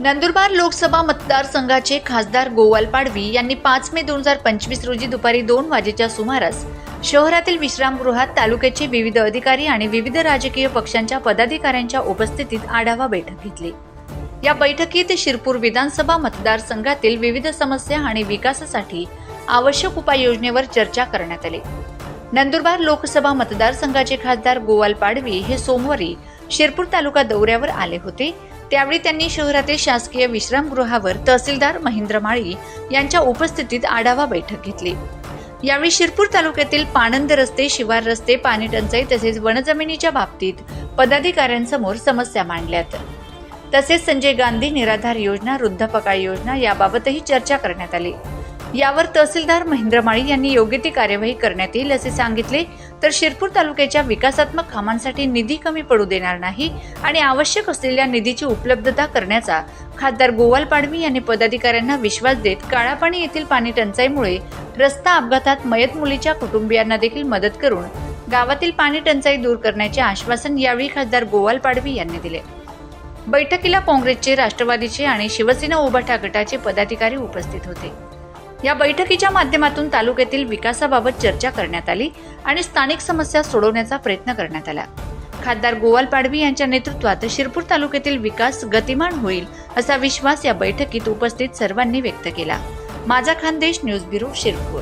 नंदुरबार लोकसभा मतदारसंघाचे खासदार गोवाल पाडवी यांनी पाच मे दोन हजार पंचवीस रोजी दुपारी दोन वाजेच्या सुमारास शहरातील विश्रामगृहात तालुक्याचे विविध अधिकारी आणि विविध राजकीय पक्षांच्या पदाधिकाऱ्यांच्या उपस्थितीत आढावा बैठक घेतली. या बैठकीत शिरपूर विधानसभा मतदारसंघातील विविध समस्या आणि विकासासाठी आवश्यक उपाययोजनेवर चर्चा करण्यात आली. नंदुरबार लोकसभा मतदारसंघाचे खासदार गोवाल पाडवी हे सोमवारी शिरपूर तालुका दौऱ्यावर आले होते. त्यावेळी त्यांनी शहरातील शासकीय विश्रामगृहावर तहसीलदार महेंद्र माळी यांच्या उपस्थितीत आढावा बैठक घेतली. यावेळी शिरपूर तालुक्यातील पाणंद रस्ते शिवार रस्ते पाणी टंचाई तसेच वनजमिनीच्या बाबतीत पदाधिकाऱ्यांसमोर समस्या मांडल्यात. तसेच संजय गांधी निराधार योजना वृद्धपकाळ योजना याबाबतही चर्चा करण्यात आली. यावर तहसीलदार महेंद्र माळी यांनी योग्य ती कार्यवाही करण्यात येईल असे सांगितले. तर शिरपूर तालुक्याच्या विकासात्मक कामांसाठी निधी कमी पडू देणार नाही आणि आवश्यक असलेल्या निधीची उपलब्धता करण्याचा खासदार गोवाल पाडवी यांनी पदाधिकाऱ्यांना विश्वास देत काळापाणी येथील पाणी टंचाईमुळे रस्ता अपघातात मयत मुलीच्या कुटुंबियांना देखील मदत करून गावातील पाणी टंचाई दूर करण्याचे आश्वासन यावेळी खासदार गोवाल पाडवी यांनी दिले. बैठकीला काँग्रेसचे राष्ट्रवादीचे आणि शिवसेना उभाठा गटाचे पदाधिकारी उपस्थित होते. या बैठकीच्या माध्यमातून तालुक्यातील विकासाबाबत चर्चा करण्यात आली आणि स्थानिक समस्या सोडवण्याचा प्रयत्न करण्यात आला. खासदार गोवाल पाडवी यांच्या नेतृत्वात शिरपूर तालुक्यातील विकास गतिमान होईल असा विश्वास या बैठकीत उपस्थित सर्वांनी व्यक्त केला. माझा खानदेश न्यूज ब्युरो शिरपूर.